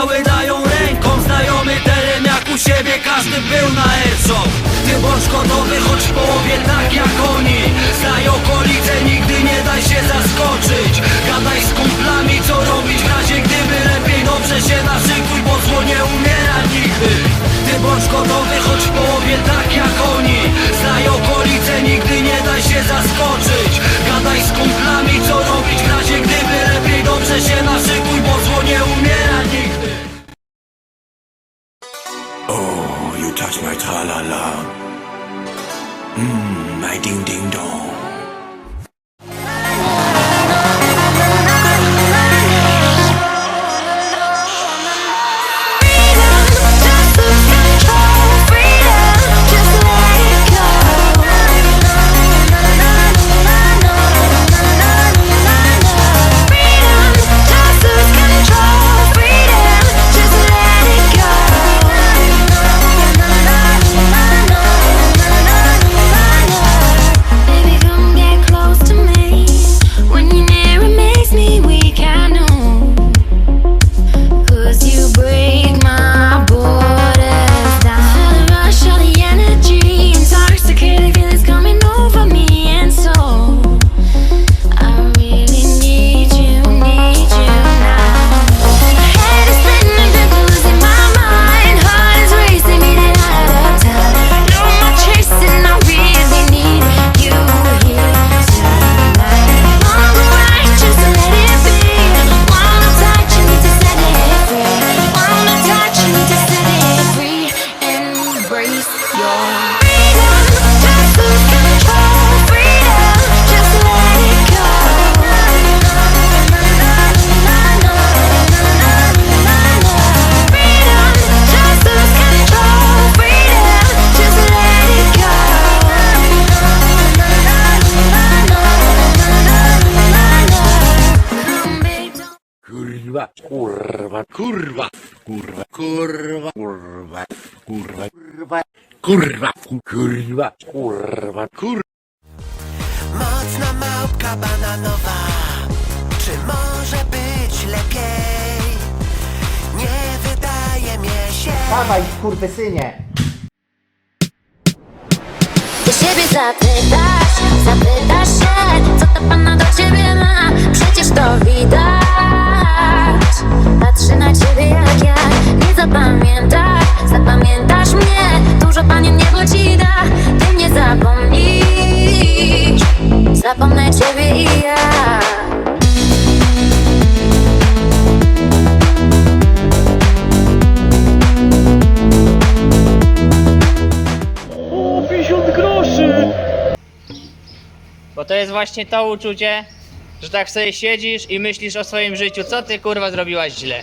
sygnały dają ręką Znajomy teren jak u siebie, każdy był na airshow Ty bądź gotowy, choć w połowie tak jak oni. Znaj okolice, nigdy nie daj się zaskoczyć. Gadaj z kumplami, co robić w razie gdyby Lepiej dobrze się naszykuj, bo zło nie umiera nigdy. Ty bądź gotowy, choć w połowie tak jak oni. Znaj okolice, nigdy nie daj się zaskoczyć. Gadaj z kumplami, co robić w razie gdyby Lepiej dobrze się naszykuj, tra-la-la. Mmm, my ding-ding-dong. Just kurwa, kurwa, kurwa. Mocna małpka bananowa. Czy może być lepiej? Nie wydaje mi się. Dawaj, kurwysynie! Ty siebie zapytasz, zapytasz się Co ta panna do ciebie ma? Przecież to widać. Patrzy na ciebie jak ja. Nie zapamiętasz, zapamiętasz mnie Dużo niebo ci da Ty mnie zapomnisz. Zapomnę ciebie i ja. Bo to jest właśnie to uczucie, że tak sobie siedzisz i myślisz o swoim życiu, co ty kurwa zrobiłaś źle.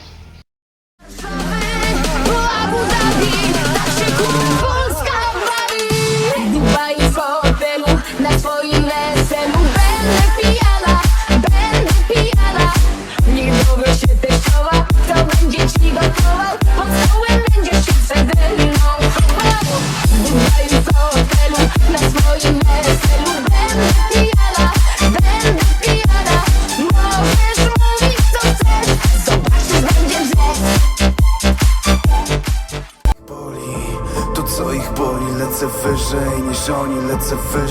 it's a food.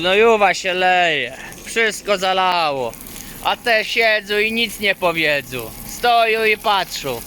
Gnojuwa się leje, wszystko zalało, a te siedzą i nic nie powiedzą. Stoją i patrzą.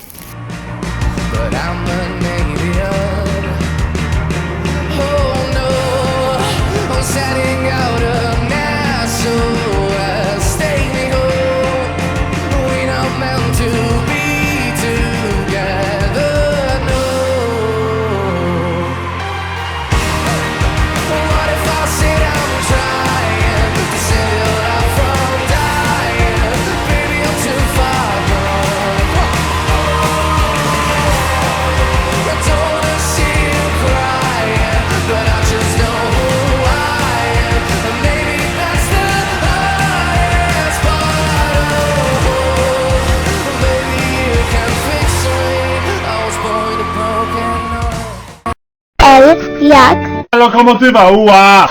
Lokomotywa, uła!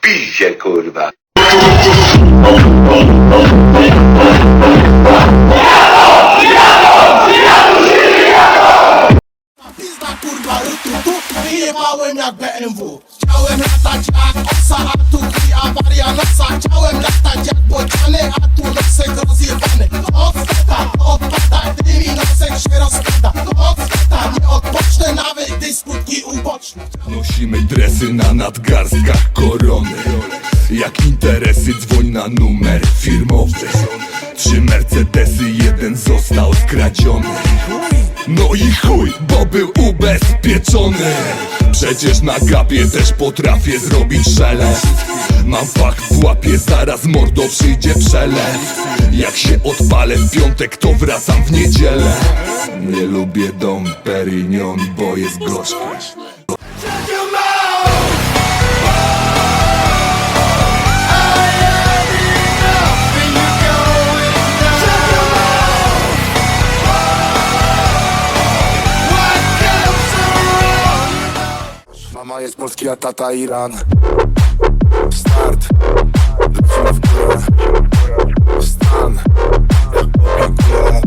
Piździe, kurwa. Pizda kurwa wyjebałem jak BMW Chciałem latać jak osa, a tu i awaria nosa Chciałem latać jak bociany, a tu nosek rozjebany. Od stata, odpada, dymi nosek się rozpada. Od stata, nie odpocznę nawet gdy skutki uboczne. Nosimy dresy na nadgarstkach korony. Jak interesy dzwoń na numer firmowy. Trzy Mercedesy, jeden został skradziony No i chuj, bo był ubezpieczony. Przecież na gapie też potrafię zrobić szelest. Mam fach w łapie, zaraz mordo przyjdzie przelew Jak się odpalę w piątek, to wracam w niedzielę. Nie lubię dom Perignon, bo jest gorzki jest polski, a tata Iran. Start. Lecimy w górę. Stan. Jak popikuje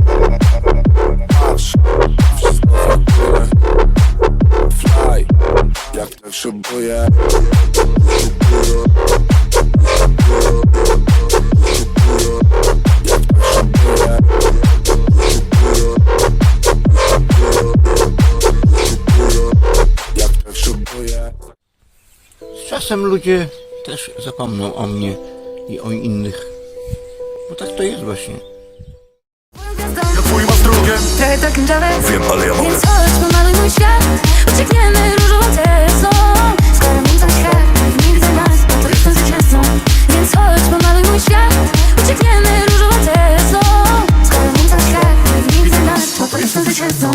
Patrz. Wszystko w górę. Fly. Jak tak szybuje czasem ludzie też zapomną o mnie i o innych. Bo tak to jest właśnie. Ja twój masz drogę drzewem Wiem, ale ja mogę. Więc chodź, pomaluj mój świat. Uciekniemy różową tezą Skoro świat Nie widzę nas, no to jestem zwycięzcą Więc chodź, pomaluj mój świat. Uciekniemy różową tezą Skoro świat Nie widzę nas, no to jestem zwycięzcą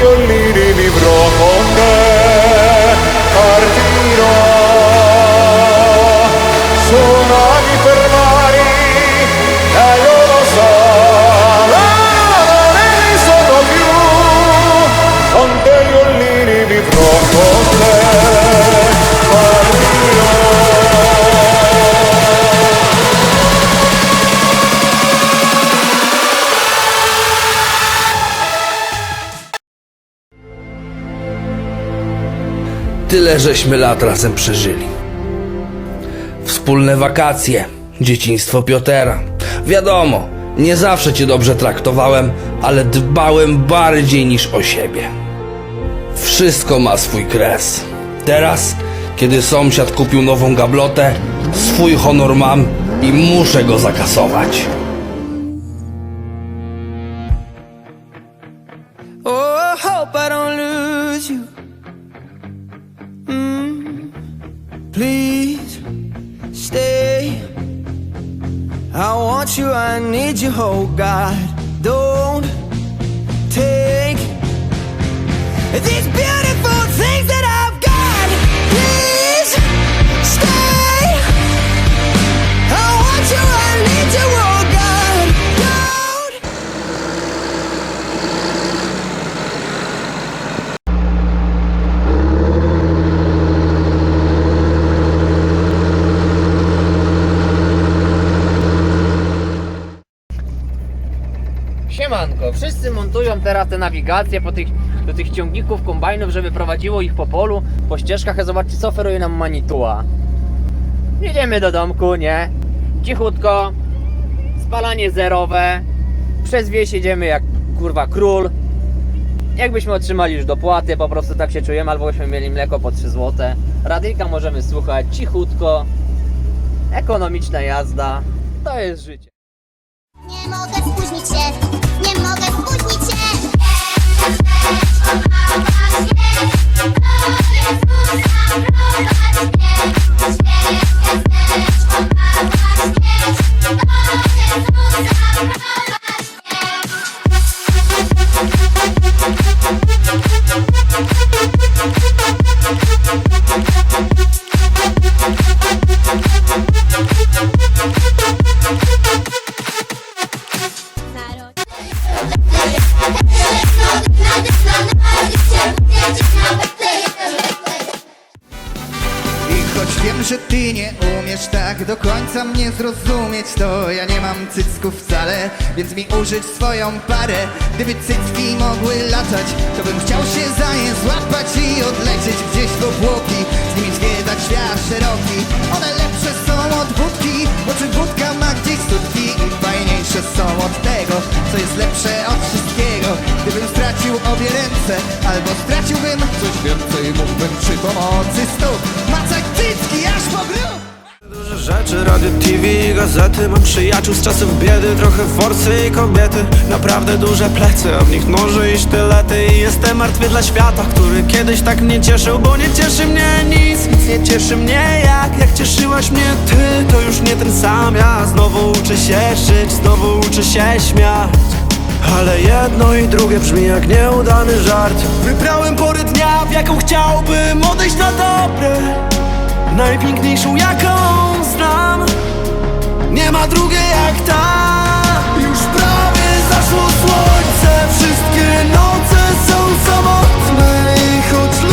You. Tyle żeśmy lat razem przeżyli. Wspólne wakacje, dzieciństwo Piotera. Wiadomo, nie zawsze cię dobrze traktowałem, ale dbałem bardziej niż o siebie. Wszystko ma swój kres. Teraz, kiedy sąsiad kupił nową gablotę, swój honor mam i muszę go zakasować. I want you, I need you, oh God. Don't take these beautiful things that I've Siemanko, wszyscy montują teraz te nawigacje po tych, do tych ciągników, kombajnów, żeby prowadziło ich po polu, po ścieżkach, a zobaczcie co oferuje nam Manitua. Jedziemy do domku, nie? Cichutko, spalanie zerowe, przez wieś jedziemy jak kurwa król. Jakbyśmy otrzymali już dopłaty, po prostu tak się czujemy, albo byśmy mieli mleko po 3 zł. Radyjka możemy słuchać cichutko, ekonomiczna jazda, to jest życie. Cycków wcale, więc mi użyć swoją parę. Gdyby cycki mogły latać, to bym chciał się za nie złapać I odlecieć gdzieś w obłoki, z nimi zwiedzać świat szeroki. One lepsze są od wódki, bo czy wódka ma gdzieś sutki? I fajniejsze są od tego, co jest lepsze od wszystkiego. Gdybym stracił obie ręce, albo straciłbym coś więcej Mógłbym przy pomocy stóp macać cycki aż po grób rzeczy, radio, TV i gazety. Mam przyjaciół z czasów biedy Trochę forsy i kobiety. Naprawdę duże plecy, a w nich noże i sztylety. I jestem martwy dla świata, który kiedyś tak mnie cieszył Bo nie cieszy mnie nic, nic nie cieszy mnie. Jak Jak cieszyłaś mnie ty, to już nie ten sam. Ja Znowu uczę się żyć, znowu uczę się śmiać. Ale jedno i drugie brzmi jak nieudany żart. Wybrałem porę dnia, w jaką chciałbym odejść na dobre. Najpiękniejszą jaką Nie ma drugiej jak ta. Już prawie zaszło słońce. Wszystkie noce są samotne I choć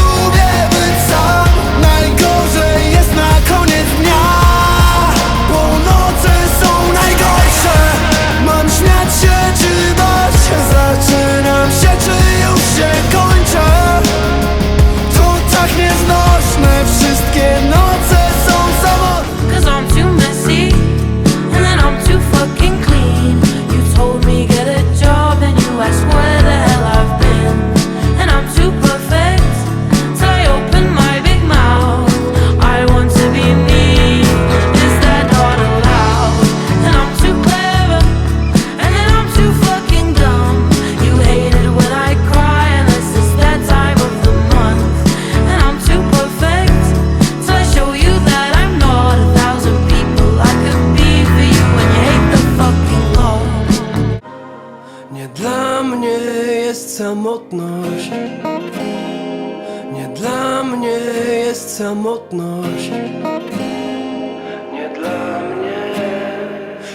samotność. Nie dla mnie jest samotność. Nie dla mnie.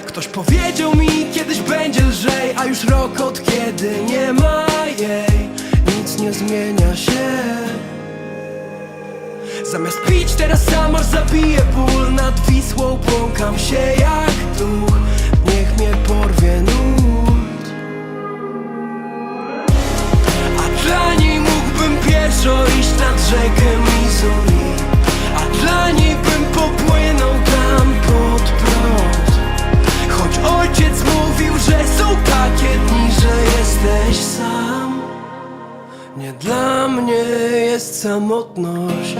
Ktoś powiedział mi kiedyś będzie lżej A już rok od kiedy nie ma jej. Nic nie zmienia się. Zamiast pić teraz sam aż zabiję ból. Nad Wisłą błąkam się jak duch. Niech mnie porwie nut Pieszo iść nad rzekę i soli A dla niej bym popłynął tam pod prąd. Choć ojciec mówił, że są takie dni, że jesteś sam Nie dla mnie jest samotność.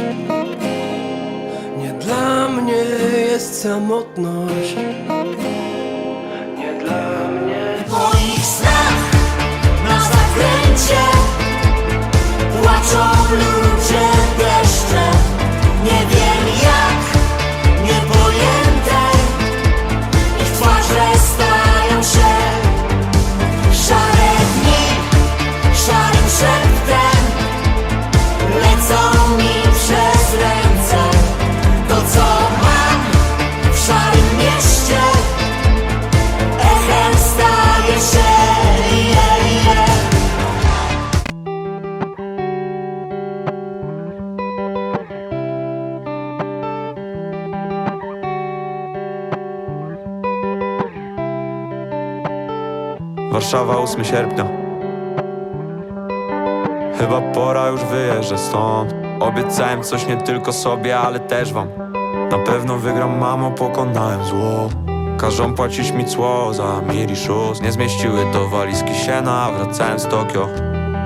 Nie dla mnie jest samotność. Nie dla mnie. Moich snach na zakręcie soul. Warszawa 8 sierpnia. Chyba pora już wyjeżdżać stąd. Obiecałem coś nie tylko sobie, ale też wam. Na pewno wygram, mamo, pokonałem zło. Każą płacić mi cło za miri shoes Nie zmieściły do walizki siena, wracałem z Tokio.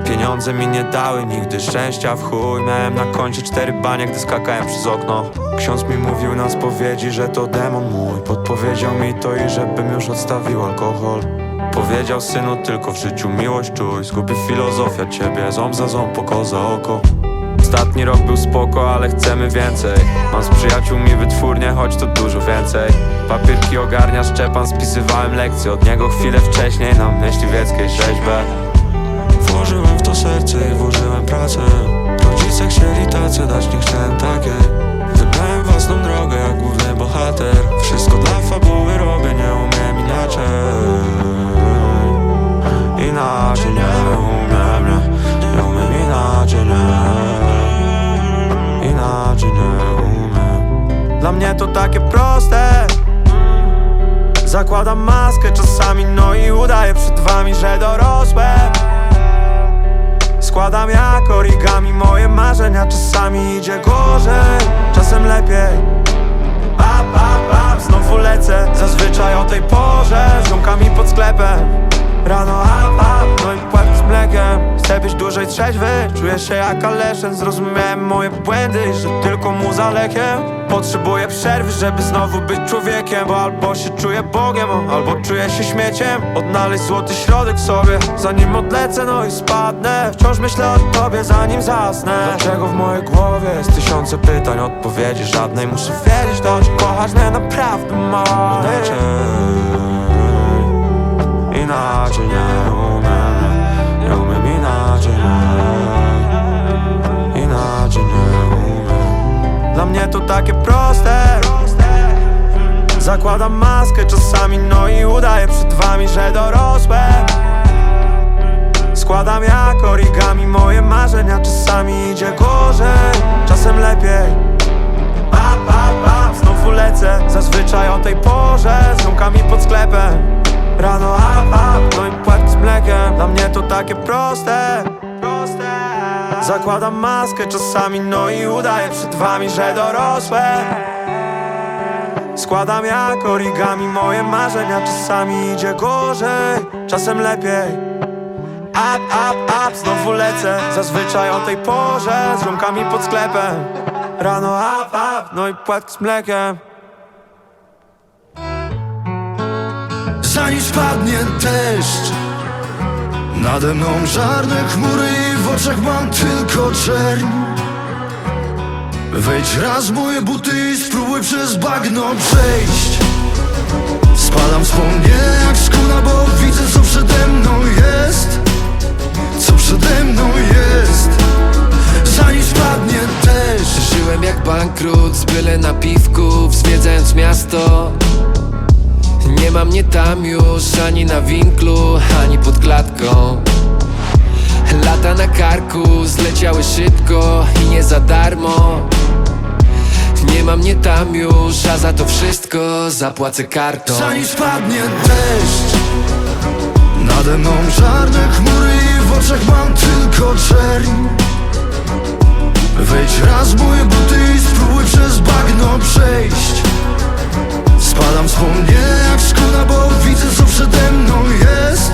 Pieniądze mi nie dały nigdy szczęścia. W chuj Miałem na koncie cztery banie, gdy skakałem przez okno. Ksiądz mi mówił na spowiedzi, że to demon mój. Podpowiedział mi to i żebym już odstawił alkohol Powiedział synu tylko w życiu miłość czuj. Zgubi filozofia ciebie, ząb za ząb, oko za oko. Ostatni rok był spoko, ale chcemy więcej. Mam z przyjaciółmi wytwórnię, choć to dużo więcej. Papierki ogarnia Szczepan, spisywałem lekcje. Od niego chwilę wcześniej na myśliwieckiej rzeźbę Zakładam maskę czasami, no i udaję przed wami, że dorosłem Składam jak origami moje marzenia Czasami idzie gorzej, czasem lepiej. Up, up, up, znowu lecę Zazwyczaj o tej porze Z ziomkami pod sklepem. Rano up, up, no i płatki z mlekiem. Chcę być dłużej trzeźwy Czuję się jak Aleszen Zrozumiałem moje błędy i Że tylko mu lekiem Potrzebuję przerwy, żeby znowu być człowiekiem Bo albo się czuję Bogiem, albo czuję się śmieciem. Odnaleźć złoty środek w sobie Zanim odlecę, no i spadnę. Wciąż myślę o tobie, zanim zasnę. Dlaczego w mojej głowie jest tysiące pytań Odpowiedzi żadnej muszę wiedzieć To, że kochasz mnie naprawdę mało Inaczej Inaczej nie umiem Nie umiem inaczej, nie. Inaczej nie Dla mnie to takie proste. Zakładam maskę czasami, no i udaję przed wami, że dorosłem Składam jak origami moje marzenia Czasami idzie gorzej, czasem lepiej. Up, up, up, znowu lecę Zazwyczaj o tej porze. Z ziomkami pod sklepem. Rano up, up, no i płatki z mlekiem. Dla mnie to takie proste Zakładam maskę czasami, no i udaję przed wami, że dorosłem Składam jak origami moje marzenia Czasami idzie gorzej, czasem lepiej. Up, up, up, znowu lecę Zazwyczaj o tej porze Z ziomkami pod sklepem. Rano up, up, no i płatki z mlekiem. Zanim spadnie deszcz Nade mną czarne chmury i w oczach mam tylko czerń. Wejdź raz moje buty i spróbuj przez bagno przejść. Spadam wspomnienia jak skuna, bo widzę co przede mną jest. Co przede mną jest. Zanim spadnie deszcz Żyłem jak bankrut, z byle napiwków Zwiedzając miasto Nie ma mnie tam już Ani na winklu, ani pod klatką. Lata na karku zleciały szybko I nie za darmo. Nie ma mnie tam już A za to wszystko zapłacę kartą. Zanim spadnie deszcz Nade mną czarne chmury i w oczach mam tylko czerń. Wejdź raz moje buty i spróbuj przez bagno przejść Spadam wspomnienia jak szkoda, bo widzę co przede mną jest.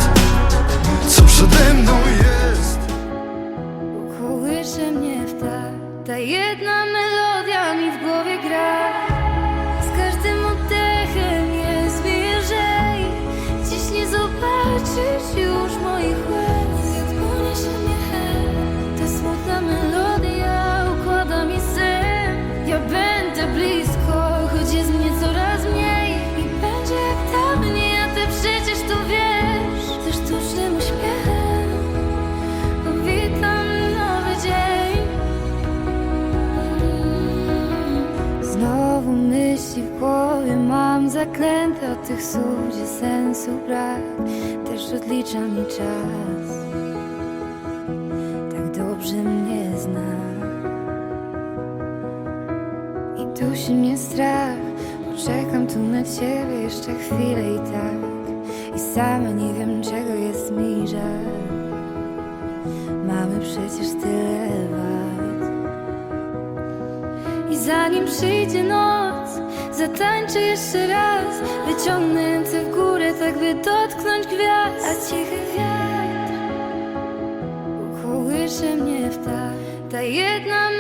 Co przede mną jest. Kołysze mnie w ta, ta jedna zaklęte Od tych słów, gdzie sensu brak Też odlicza mi czas. Tak dobrze mnie zna. I dusi mnie strach Poczekam tu na ciebie jeszcze chwilę i tak. I sama nie wiem czego jest mi żal. Mamy przecież tyle lat I zanim przyjdzie noc Zatańczę jeszcze raz Wyciągnę ręce w górę Tak by dotknąć gwiazd. A cichy wiatr Ukołysze mnie w ta Ta jedna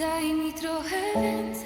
Daj mi trochę więcej.